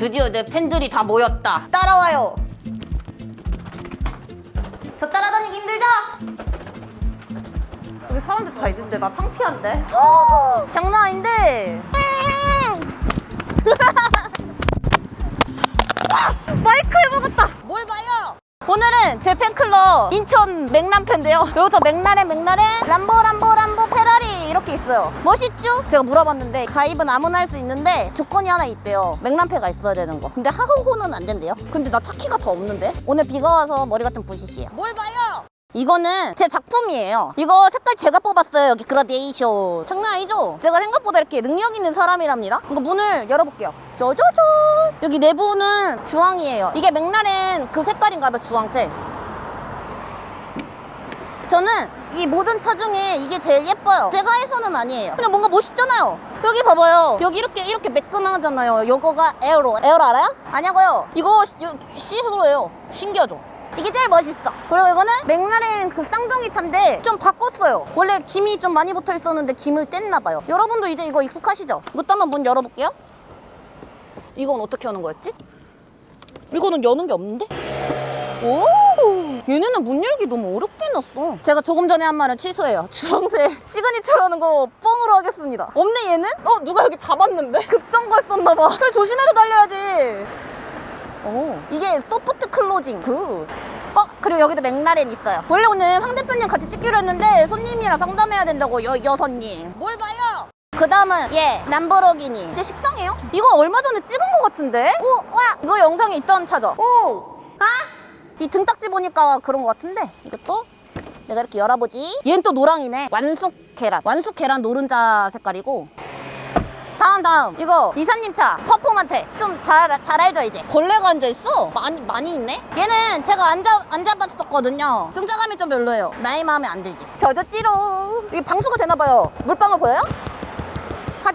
드디어 내 팬들이 다 모였다. 따라와요. 저 따라다니기 힘들죠? 여기 사람들 다 있는데 나 창피한데. 장난 아닌데. 마이크 해먹었다. 뭘 봐요? 오늘은 제 팬클럽 인천 맥남팬인데요. 여기서 맥라렌 맥라렌 람보 람보 람보 이렇게 있어요. 멋있죠? 제가 물어봤는데 가입은 아무나 할 수 있는데 조건이 하나 있대요. 맥남패가 있어야 되는 거. 근데 하호호는 안 된대요. 근데 나 차키가 더 없는데? 오늘 비가 와서 머리가 좀 부시시해요. 뭘 봐요? 이거는 제 작품이에요. 이거 색깔 제가 뽑았어요. 여기 그라데이션. 장난 아니죠? 제가 생각보다 이렇게 능력 있는 사람이랍니다. 이거 문을 열어볼게요. 짜자잔. 여기 내부는 주황이에요. 이게 맥라렌 그 색깔인가 봐요. 주황색. 저는 이 모든 차 중에 이게 제일 예뻐요. 제가 해서는 아니에요. 그냥 뭔가 멋있잖아요. 여기 봐봐요. 여기 이렇게 이렇게 매끈하잖아요. 요거가 에어로. 에어로 알아요? 아냐고요. 이거 시- 요- 시스루예요. 신기하죠? 이게 제일 멋있어. 그리고 이거는 맥라렌 그 쌍둥이 차인데 좀 바꿨어요. 원래 김이 좀 많이 붙어 있었는데 김을 뗐나 봐요. 여러분도 이제 이거 익숙하시죠? 이것도 한번 문 열어볼게요. 이건 어떻게 하는 거였지? 이거는 여는 게 없는데? 오! 얘네는 문 열기 너무 어렵게 해놨어. 제가 조금 전에 한 말은 취소해요. 주황색 시그니처라는 거 뻥으로 하겠습니다. 없네 얘는? 어 누가 여기 잡았는데? 급정거 했었나봐. 그래 조심해서 달려야지. 오 이게 소프트 클로징 그. 어 그리고 여기도 맥라렌 있어요. 원래 오늘 황 대표님 같이 찍기로 했는데 손님이랑 상담해야 된다고 여 여선님. 뭘 봐요? 그 다음은 예 람보르기니 이제 식상해요? 이거 얼마 전에 찍은 것 같은데? 오 와! 이거 영상에 있던 차죠? 오! 아? 이 등딱지 보니까 그런 것 같은데? 이것도? 내가 이렇게 열어보지. 얘는 또 노랑이네. 완숙 계란. 완숙 계란 노른자 색깔이고. 다음 다음. 이거 이사님 차. 퍼포먼트 좀잘 잘 알죠 이제? 벌레가 앉아있어? 많이 많이 있네? 얘는 제가 앉아 앉아봤었거든요. 승차감이 좀 별로예요. 나의 마음에 안 들지. 젖었지로 이게 방수가 되나봐요. 물방울 보여요?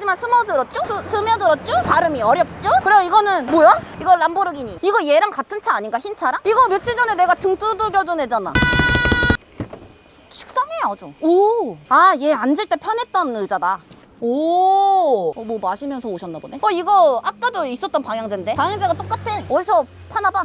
하지만 스며들었죠? 스, 스며들었죠? 발음이 어렵죠? 그리고 이거는 뭐야? 이거 람보르기니 이거 얘랑 같은 차 아닌가? 흰 차랑? 이거 며칠 전에 내가 등 두들겨준 애잖아 식상해 아주 오! 아얘 앉을 때 편했던 의자다 오! 어, 뭐 마시면서 오셨나 보네 어 이거 아까도 있었던 방향제인데 방향제가 똑같아 어디서 파나 봐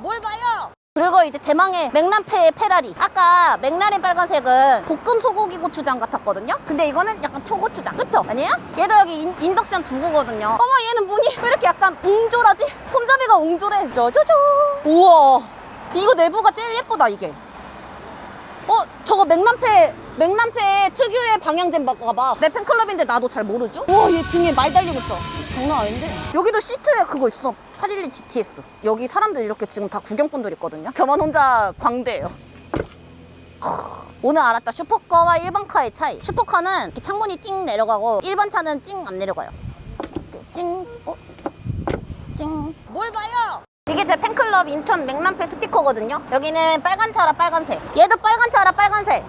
뭘 봐요? 그리고 이제 대망의 맥란페의 페라리. 아까 맥라렌 빨간색은 볶음 소고기 고추장 같았거든요. 근데 이거는 약간 초고추장. 그쵸? 아니에요? 얘도 여기 인, 인덕션 두구거든요. 어머 얘는 문이 왜 이렇게 약간 옹졸하지? 손잡이가 옹졸해. 짜자잔. 우와. 이거 내부가 제일 예쁘다 이게. 어 저거 맥란페 맥란페 특유의 방향제인가 봐. 내 팬클럽인데 나도 잘 모르죠? 우와 얘 등에 말 달리고 있어. 장난 아닌데? 여기도 시트에 그거 있어. 812 GTS. 여기 사람들 이렇게 지금 다 구경꾼들 있거든요. 저만 혼자 광대예요. 오늘 알았다. 슈퍼카와 일반카의 차이. 슈퍼카는 이렇게 창문이 찡 내려가고 일반 차는 찡 안 내려가요. 찡, 어? 찡. 뭘 봐요? 이게 제 팬클럽 인천 맥남페 스티커거든요. 여기는 빨간 차라 빨간색. 얘도 빨간 차라 빨간색.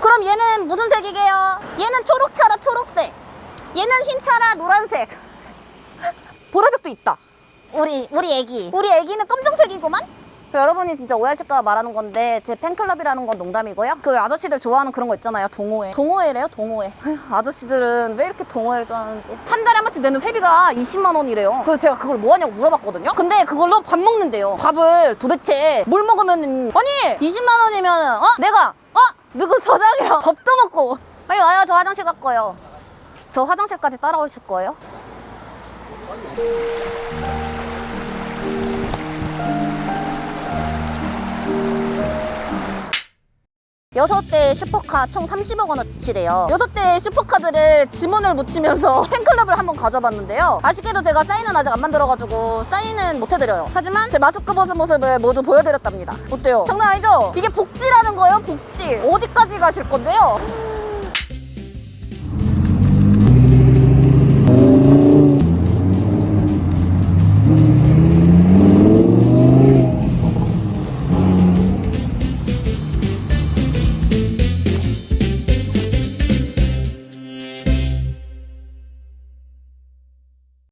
그럼 얘는 무슨 색이게요? 얘는 초록 차라 초록색. 얘는 흰 차라 노란색. 보라색도 있다. 우리 우리 애기. 우리 애기는 검정색이구만. 여러분이 진짜 오해하실까 말하는 건데 제 팬클럽이라는 건 농담이고요. 그 아저씨들 좋아하는 그런 거 있잖아요. 동호회. 동호회래요, 동호회. 아휴, 아저씨들은 왜 이렇게 동호회를 좋아하는지. 한 달에 한 번씩 내는 회비가 20만 원이래요. 그래서 제가 그걸 뭐 하냐고 물어봤거든요. 근데 그걸로 밥 먹는데요. 밥을 도대체 뭘 먹으면 아니 20만 원이면 어 내가 어 누구 서장이랑 밥도 먹고 빨리 와요. 저 화장실 갈 거예요. 저 화장실까지 따라오실 거예요? 여섯 대 슈퍼카 총 30억 원어치래요. 여섯 대 슈퍼카들을 지문을 묻히면서 팬클럽을 한번 가져봤는데요. 아쉽게도 제가 사인은 아직 안 만들어가지고 사인은 못 해드려요. 하지만 제 마스크 벗은 모습을 모두 보여드렸답니다. 어때요? 장난 아니죠? 이게 복지라는 거예요, 복지. 어디까지 가실 건데요?